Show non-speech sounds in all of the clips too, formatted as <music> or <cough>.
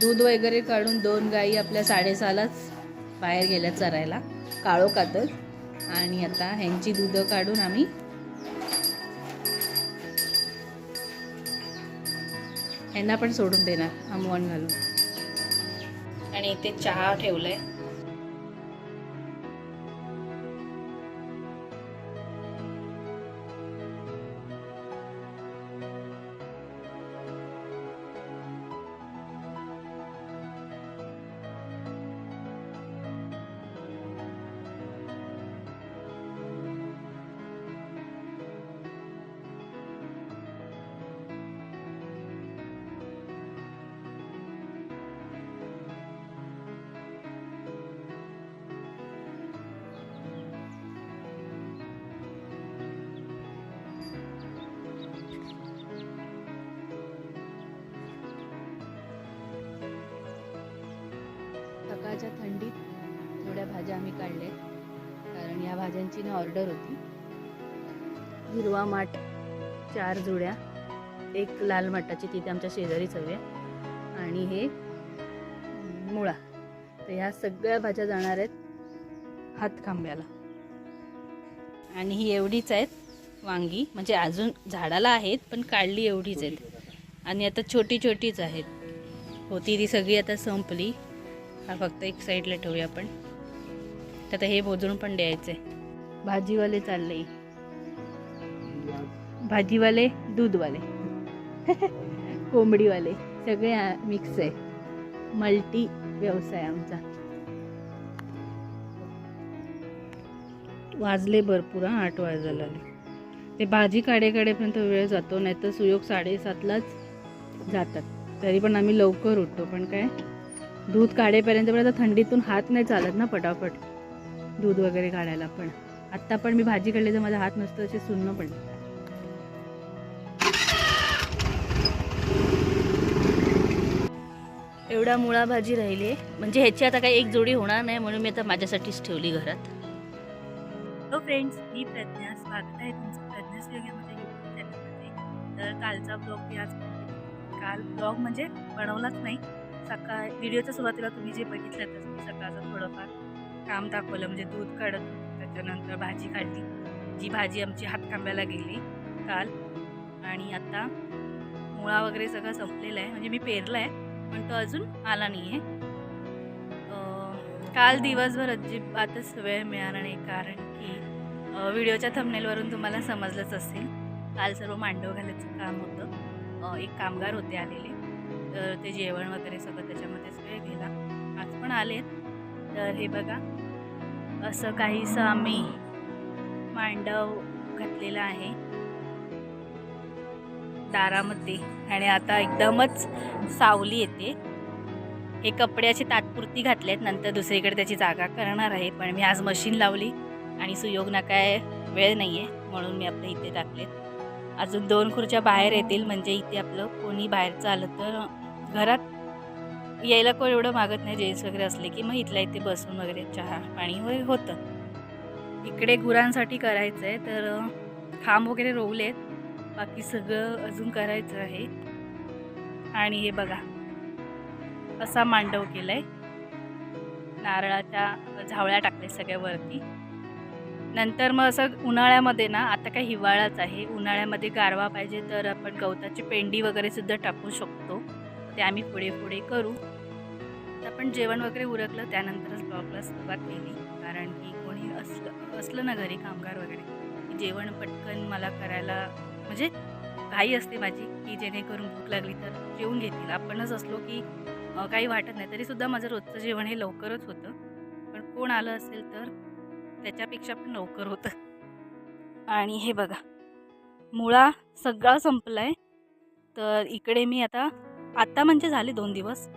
दूध वगैरे काढून दोन गाई आपल्या साडेसहालाच बाहेर गेल्या चरायला. काळोखातच आणि आता ह्यांची दूधं काढून आम्ही ह्यांना पण सोडून देणार. आमवण घालून. आणि इथे चहा ठेवलाय. या ऑर्डर होती. हिरवा माठ चार जुड्या एक लाल माठाची तिथे आमच्या शेजारीच हवी आहे. आणि हे मुळा. तर ह्या सगळ्या भाज्या जाणार आहेत हातखांब्याला आणि ही एवढीच आहेत वांगी. म्हणजे अजून झाडाला आहेत पण काढली एवढीच आहेत. आणि आता छोटी छोटीच आहेत. होती ती सगळी आता संपली. हा फक्त एक साईडला ठेवूया आपण. तर आता हे बोजून पण द्यायचं आहे भाजीवाले चालले. भाजीवाले दूधवाले. <laughs> कोंबडीवाले. सगळे मिक्स आहे. मल्टी व्यवसाय आमचा. वाजले भरपूर हा आठ वाजायला ते भाजी काढेकडेपर्यंत वेळ जातो नाही तर सुयोग साडेसातलाच जातात. तरी पण आम्ही लवकर उठतो पण काय? दूध काढेपर्यंत पण आता थंडीतून हात नाही चालत ना पटापट. दूध वगैरे काढायला पण. आत्ता पण मी भाजी काढली तर माझा हात नसतो असे सुन्न पडले एवढा मुळा भाजी राहिली म्हणजे ह्याची आता काही एक जोडी होणार नाही म्हणून मी आता माझ्यासाठीच ठेवली घरात हॅलो फ्रेंड्स मी प्रज्ञा स्वागत आहे तुमचं प्रज्ञा योग्यामध्ये यूट्यूब चॅनलमध्ये तर कालचा ब्लॉग मी आज. काल ब्लॉग म्हणजे बनवलाच नाही सकाळ व्हिडिओच्या सुरुवातीला तुम्ही जे बघितलं तसं मी सकाळचं थोडंफार काम दाखवलं म्हणजे दूध काढत होते. त्याच्यानंतर भाजी काढली. जी भाजी आमची हातखांब्याला गेली काल. आणि आता मुळा वगैरे सगळं संपलेलं आहे. म्हणजे मी पेरलं आहे पण तो अजून आला नाही आहे काल दिवसभर अजिबातच वेळ मिळाला नाही. कारण की व्हिडिओच्या थंबनेलवरून तुम्हाला समजलंच असेल. काल सर्व मांडव घालायचं काम होतं. एक कामगार होते आलेले. तर ते जेवण वगैरे सगळं त्याच्यामध्येच वेळ गेला. आज पण आलेत. तर हे बघा असं काहीसं आम्ही मांडव घातलेला आहे. दारामध्ये. आणि आता एकदमच सावली येते. हे कपड्याची तात्पुरती घातले आहेत नंतर दुसरीकडे त्याची जागा करणार आहे. पण मी आज मशीन लावली आणि सुयोग ना काय वेळ नाही आहे म्हणून मी आपलं इथे टाकलेत. अजून दोन खुर्च्या बाहेर येतील. म्हणजे इथे आपलं कोणी बाहेर चाललं तर घरात यायला कोण एवढं मागत नाही जेन्ट्स वगैरे असले की मग इथल्या इथे बसून वगैरे चहा पाणी वगैरे होतं. इकडे गुरांसाठी करायचं आहे तर खांब वगैरे रोवलेत. बाकी सगळं अजून करायचं आहे. आणि हे बघा असा मांडव केलाय. नारळाच्या झावळ्या टाकल्या सगळ्या वरती. नंतर मग असं उन्हाळ्यामध्ये ना आता काय हिवाळाच आहे. उन्हाळ्यामध्ये गारवा पाहिजे तर आपण गवताची पेंडी वगैरे सुद्धा टाकू शकतो. ते आम्ही पुढे पुढे करू. तर आपण जेवण वगैरे उरकलं त्यानंतरच ब्लॉगला सुरुवात केली. कारण की कोणी असलं असलं ना घरी कामगार वगैरे की जेवण पटकन मला करायला म्हणजे घाई असते माझी की जेणेकरून भूक लागली तर जेवून घेतील. आपणच असलो की काही वाटत नाही. तरीसुद्धा माझं रोजचं जेवण हे लवकरच होतं. पण कोण आलं असेल तर त्याच्यापेक्षा पण लवकर होतं. आणि हे बघा मुळा सगळा संपला आहे तर इकडे मी आता आत्ता म्हणजे झाले दोन दिवस.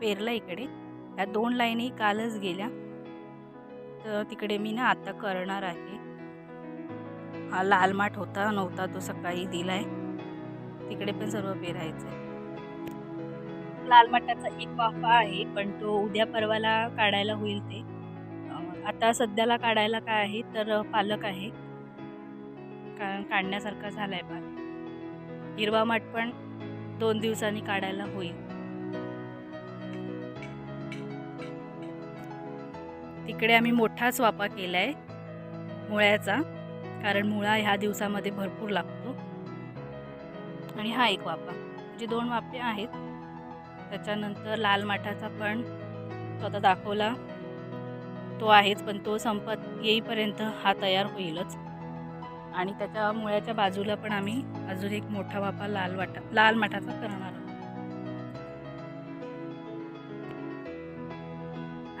पेरला इकडे. ह्या दोन लाईनी कालच गेल्या. तर तिकडे मी ना आत्ता करणार आहे. हा लाल माठ होता नव्हता तो सकाळी दिलाय. तिकडे पण सर्व पेरायचं आहे लाल माठाचा एक वाफा आहे पण तो उद्या परवाला काढायला होईल ते. आता सध्याला काढायला काय आहे तर पालक आहे. कारण काढण्यासारखा झाला आहे पालक हिरवा माठ पण दोन दिवसांनी काढायला होईल. तिकडे आम्ही मोठा स्वापा केला आहे मुळ्याचा कारण मुळा ह्या दिवसामध्ये भरपूर लागतो. आणि हा एक वापा म्हणजे दोन वापे आहेत त्याच्यानंतर लाल माठाचा पण तो आता दाखवला. तो आहेच पण तो संपत येईपर्यंत हा तयार होईलच. आणि त्याच्या मुळ्याच्या बाजूला पण आम्ही अजून एक मोठा बापा लाल वाटा लाल मठाचा करणार आहोत.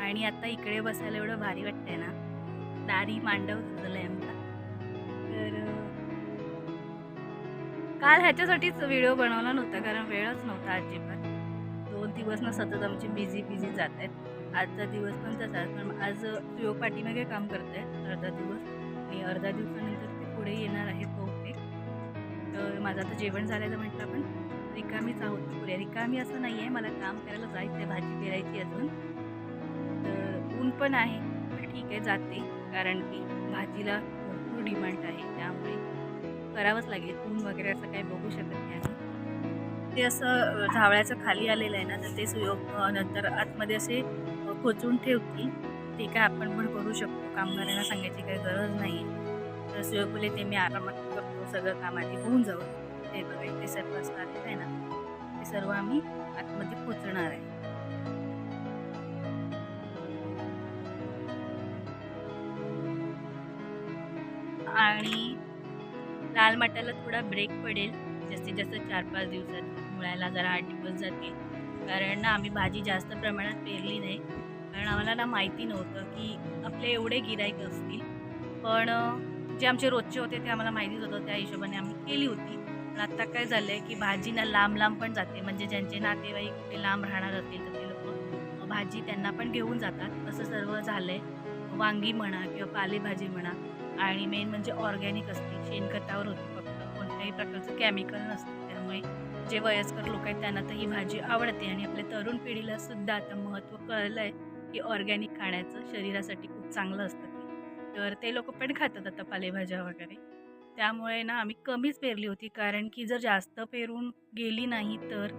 आणि आता इकडे बसायला एवढं भारी वाटतंय ना दारी मांडव झालंय आमचा. तर काल ह्याच्यासाठीच व्हिडिओ बनवला नव्हता कारण वेळच नव्हता अजिबात. दोन दिवस ना सतत आमची बिझी बिझी जात आहेत आजचा दिवस पण तसाच पण आज सुयोग पाठीमागे काम करत आहेत अर्धा दिवस. आणि अर्धा दिवसानंतर पुढे येणार आहेत बहुतेक. तर माझं आता जेवण झालेलं म्हटलं आपण रिकामीच आहोत पुढे. रिकामी असं नाही आहे मला काम करायला जायचं आहे भाजी पेरायची अजून. तर ऊन पण आहे पण ठीक आहे जाते. कारण की भाजीला भरपूर डिमांड आहे त्यामुळे करावंच लागेल. ऊन वगैरे असं काही बघू शकत नाही आम्ही. ते असं झावळ्याचं खाली आलेलं आहे ना तर ते सुयोग नंतर आतमध्ये असे खोचून ठेवतील. ते काय आपण पण करू शकतो. कामगारांना सांगायची काही गरज नाही आहे तर बोले ते मी आरामात करतो सगळं काम आधी होऊन जाऊ ते बघा ते सर्व असणार आहे ना? ते सर्व आम्ही आतमध्ये पोचणार आहे. आणि लाल मटाला थोडा ब्रेक पडेल जास्तीत जास्त चार पाच दिवसात. मुळायला जरा आठ दिवस जातील कारण ना आम्ही भाजी जास्त प्रमाणात पेरली नाही. कारण आम्हाला ना माहिती नव्हतं की आपले एवढे गिरायक असतील. पण जे आमचे रोजचे होते ते आम्हाला माहितीच होतं त्या हिशोबाने आम्ही केली होती. पण आत्ता काय झालं आहे की भाजीना लांब लांब पण जाते. म्हणजे ज्यांचे नातेवाईक कुठे लांब राहणार असतील तर ते लोक भाजी त्यांना पण घेऊन जातात. असं सर्व झालं आहे वांगी म्हणा किंवा पालेभाजी म्हणा. आणि मेन म्हणजे ऑर्गॅनिक असते. शेणखतावर होते फक्त. कोणत्याही प्रकारचं केमिकल नसतं. त्यामुळे जे वयस्कर लोक आहेत त्यांना तर ही भाजी आवडते. आणि आपल्या तरुण पिढीला सुद्धा आता महत्त्व कळलं आहे की ऑर्गॅनिक खाण्याचं शरीरासाठी खूप चांगलं असतं. तर ते लोक पण खातात आता पालेभाज्या वगैरे. त्यामुळे ना आम्ही कमीच पेरली होती कारण की जर जास्त पेरून गेली नाही तर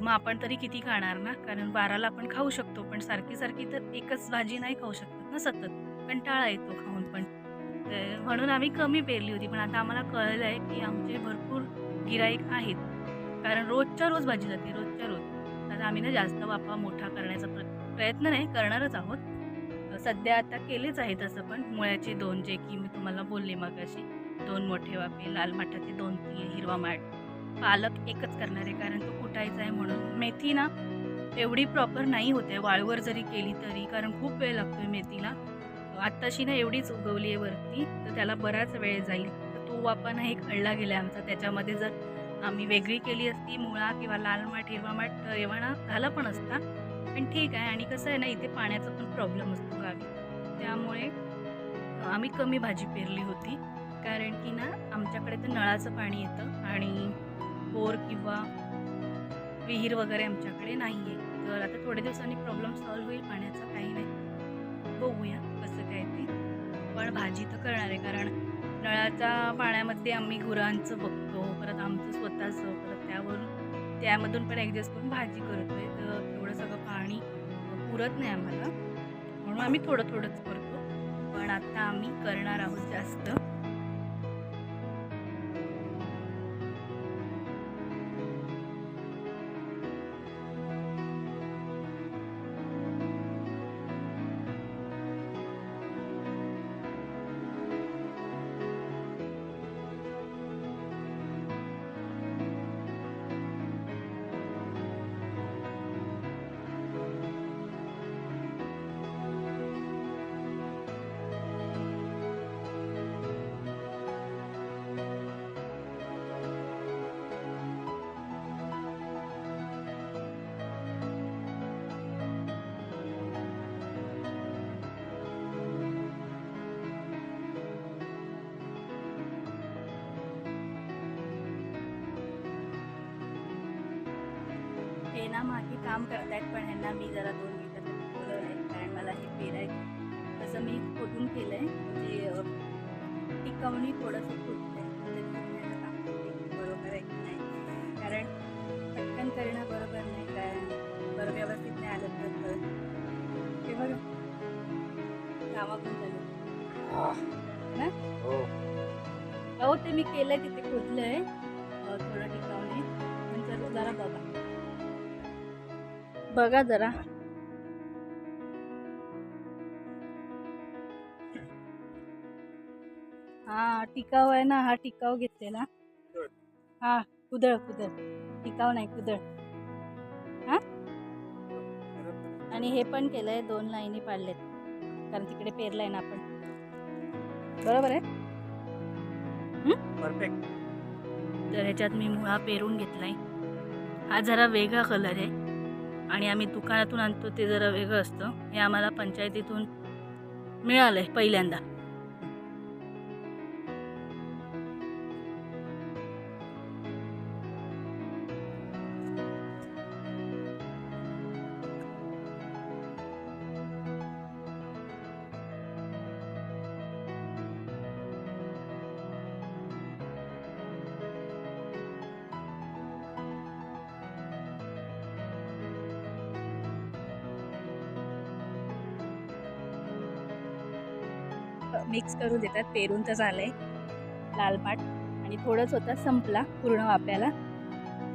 मग आपण तरी किती खाणार ना? कारण बाराला आपण खाऊ शकतो पण सारखी सारखी तर एकच भाजी नाही खाऊ शकत ना सतत. कंटाळा येतो खाऊन पण. तर म्हणून आम्ही कमी पेरली होती पण आता आम्हाला कळलं आहे की आमचे भरपूर गिराईक आहेत. कारण रोजच्या रोज भाजी जाते रोजच्या रोज. आता आम्ही ना जास्त वापा मोठा करण्याचा प्र प्रयत्न नाही करणारच आहोत. सध्या आता केलेच आहेत असं पण. मुळ्याचे दोन जे की मी तुम्हाला बोलले मग अशी दोन मोठे वाफे लाल माठाचे दोन तीन हिरवा माठ. पालक एकच करणार आहे कारण तो कुटायचा आहे म्हणून. मेथी ना एवढी प्रॉपर नाही होते. वाळवर जरी केली तरी कारण खूप वेळ लागतो मेथीला. आत्ताशी ना एवढीच उगवली आहे वरती तर त्याला बराच वेळ जाईल. तर तो वापा ना एक अडला गेला आहे आमचा. त्याच्यामध्ये जर आम्ही वेगळी केली असती मुळा किंवा लाल माठ हिरवा माठ तर एवढा झाला पण असता. पण ठीक आहे. आणि कसं आहे ना इथे पाण्याचा पण प्रॉब्लेम असतो गावी. त्यामुळे आम्ही कमी भाजी पेरली होती. कारण की ना आमच्याकडे तर नळाचं पाणी येतं आणि बोर किंवा विहीर वगैरे आमच्याकडे नाही आहे तर आता थोड्या दिवसांनी प्रॉब्लेम सॉल्व्ह होईल पाण्याचा काही नाही. बघूया कसं काय ते. पण भाजी तर करणार आहे. कारण नळाच्या पाण्यामध्ये आम्ही गुरांचं बघतो. परत आमचं स्वतःचं परत त्यावरून त्यामधून पण ॲडजस्ट करून भाजी करतो आहे तर एवढं सगळं पाणी पुरत नाही आम्हाला. म्हणून आम्ही थोडं थोडंच करतो पण आता आम्ही करणार आहोत जास्त. हे ना मागे काम करतायत पण ह्यांना मी जरा दोन मिनिटासाठी बोलवलं आहे कारण मला हे पेरायचं तसं मी खोटून केलं आहे म्हणजे टिकवणी थोडंसं खोटलं आहे काम करते बरोबर आहे की नाही. कारण पटकन करणं बरोबर नाही कारण बरं व्यवस्थित नाही आलं तर कळत. हे बघा. कामा पण चालू ना हो. ते मी केलं की ते खोदलंय. बघा जरा. हा टिकाव आहे ना हा टिकाव घेतलेला. हा कुदळ कुदळ. टिकाव नाही कुदळ. हा? आणि हे पण केलंय दोन लाईनी पाडलेत. कारण तिकडे पेरलाय ना आपण. बरोबर आहे? परफेक्ट. तर ह्याच्यात मी मुळा पेरून घेतलाय. हा जरा वेगळा कलर आहे. आणि आम्ही दुकानातून आणतो ते जरा वेगळं असतं. हे आम्हाला पंचायतीतून मिळालं आहे पहिल्यांदा. मिक्स करून देतात पेरून तर झालं आहे लालपाट आणि थोडंच होता संपला पूर्ण वाप्याला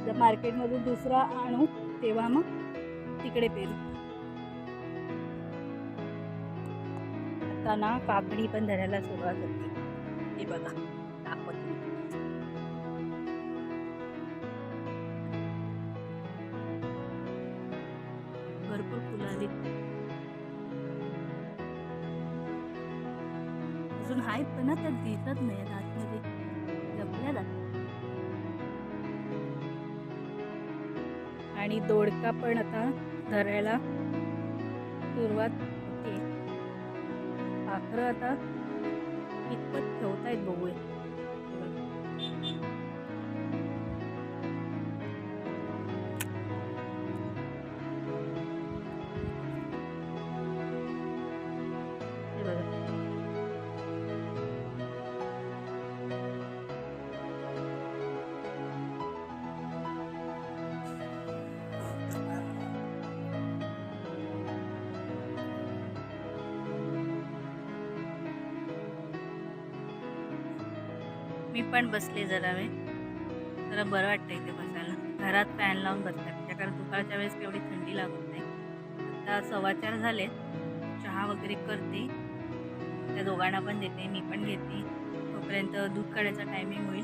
जर मार्केटमधून दुसरा आणू तेव्हा मग तिकडे पेरू. आता ना काकडी पण धरायला सुरुवात होती. हे बघा दाखवते. भरपूर फुलं आली. अजून आहेत पण ना त्या दिसत नाही आतमध्ये. जपल्या जातात आणि दोडका पण आता धरायला सुरुवात होते. पाखरं आता कितपत ठेवतायत बघूया. मी पण बसले जरा वेळ. जरा बरं वाटतं इथे बसायला. घरात फॅन लावून बसतात. त्या कारण दुपारच्या वेळेस एवढी थंडी लागत नाही. आता सव्वाचार झाले. चहा वगैरे करते. त्या दोघांना पण देते. मी पण घेते. तोपर्यंत दूध काढायचा टायमिंग होईल.